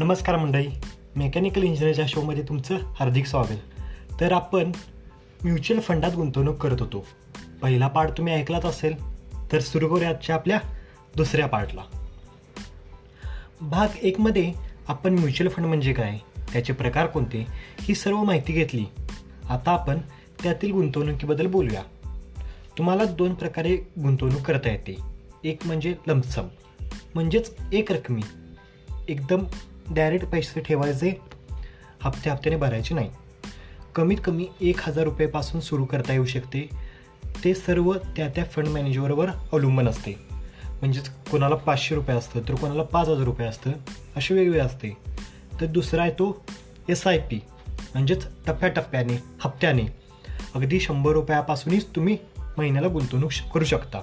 नमस्कार मंडळी. मेकॅनिकल इंजिनिअरच्या शोमध्ये तुमचं हार्दिक स्वागत. तर आपण म्युच्युअल फंडात गुंतवणूक करत होतो. पहिला पार्ट तुम्ही ऐकलाच असेल तर सुरू करूया आजच्या आपल्या दुसऱ्या पार्टला भाग एकमध्ये आपण म्युच्युअल फंड म्हणजे काय? त्याचे प्रकार कोणते? ही सर्व माहिती घेतली. आता आपण त्यातील गुंतवणुकीबद्दल बोलूया. तुम्हाला दोन प्रकारे गुंतवणूक करता येते. एक म्हणजे लमसम म्हणजेच एक रकमी. एकदम डायरेक्ट पैसे ठेवायचे हप्ते हप्त्याने भरायचे नाही. कमीत कमी एक हजार रुपयेपासून सुरू करता येऊ शकते. ते सर्व त्या त्या फंड मॅनेजरवर अवलंबून असते. म्हणजेच कोणाला पाचशे रुपये असतं तर कोणाला पाच हजार रुपये असतं असे वेगवेगळे असते. तर दुसरा आहे तो एस आय पी म्हणजेच टप्प्याटप्प्याने हप्त्याने. अगदी शंभर रुपयापासूनच तुम्ही महिन्याला गुंतवणूक श- करू शकता.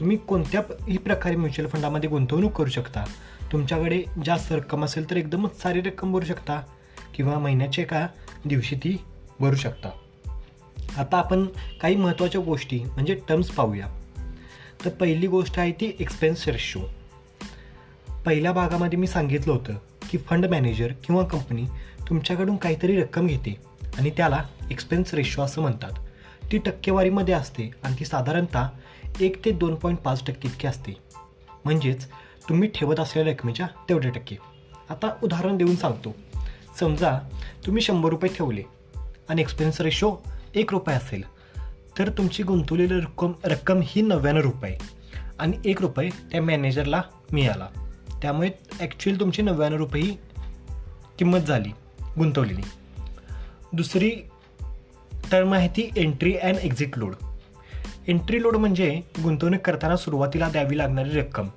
तुम्ही कोणत्याही प्रकारे म्युच्युअल फंडामध्ये गुंतवणूक करू शकता? तुमच्याकडे जास्त रक्कम असेल तर एकदमच सारी रक्कम भरू शकता किंवा महिन्याच्या एका दिवशी ती भरू शकता. आता आपण काही महत्त्वाच्या गोष्टी म्हणजे टर्म्स पाहूया. तर पहिली गोष्ट आहे ती एक्सपेन्स रेशो पहिल्या भागामध्ये मी सांगितलं होतं की फंड मॅनेजर किंवा कंपनी तुमच्याकडून काहीतरी रक्कम घेते आणि त्याला एक्सपेन्स रेशो असं म्हणतात. ती टक्केवारीमध्ये असते आणि ती साधारणतः एक ते दोन पॉईंट पाच टक्के इतकी असते. म्हणजेच तुम्ही ठेवत असलेल्या रकमेच्या तेवढे टक्के. आता उदाहरण देऊन सांगतो. समजा तुम्ही शंभर रुपये ठेवले आणि एक्सपेन्स रेशो एक रुपये असेल तर तुमची गुंतवलेली रक्कम रक्कम ही नव्याण्णव रुपये आणि एक रुपये त्या मॅनेजरला मिळाला. त्यामुळे ॲक्च्युअली तुमची नव्याण्णव रुपये ही किंमत झाली गुंतवलेली. दुसरी टर्म आहे ती entry and exit load entry load म्हणजे गुंतवणूक करताना सुरुवातीला द्यावी लागणारी रक्कम.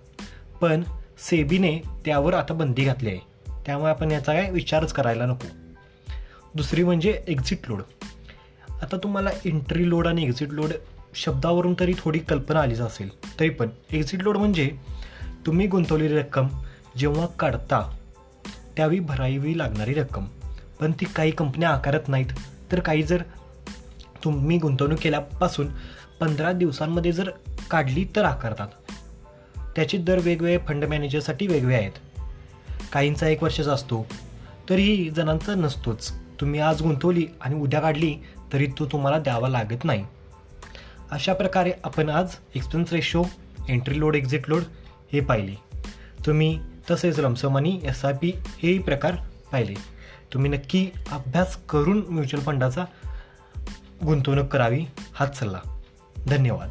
पण सेबीने त्यावर आता बंदी घातली आहे. त्यामुळे आपण याचा काय विचारच करायला नको. दुसरी म्हणजे एक्झिट लोड आता तुम्हाला एंट्री लोड आणि एक्झिट लोड शब्दावरून तरी थोडी कल्पना आलीच असेल तरी पण एक्झिट लोड म्हणजे तुम्ही गुंतवलेली रक्कम जेव्हा काढता त्यावेळी भरावी लागणारी रक्कम. पण ती काही कंपन्या आकारत नाहीत. तर काही जर तुम्ही गुंतवणूक केल्यापासून पंधरा दिवसांमध्ये जर काढली तर आकारतात. त्याचे दर वेगवेगळे फंड मॅनेजरसाठी वेगळे आहेत. काहींचा एक वर्षाचा असतो तरीही जणांचा नसतोच. तुम्ही आज गुंतवली आणि उद्या काढली तरी तो तुम्हाला द्यावा लागत नाही. अशा प्रकारे आपण आज expense ratio entry load exit load हे पाहिले. तुम्ही तसेच लमसमनी एस आय पी हेही प्रकार पाहिले. तुम्ही नक्की अभ्यास करून म्युच्युअल फंडाचा गुंतवणूक करावी हाच सल्ला. धन्यवाद.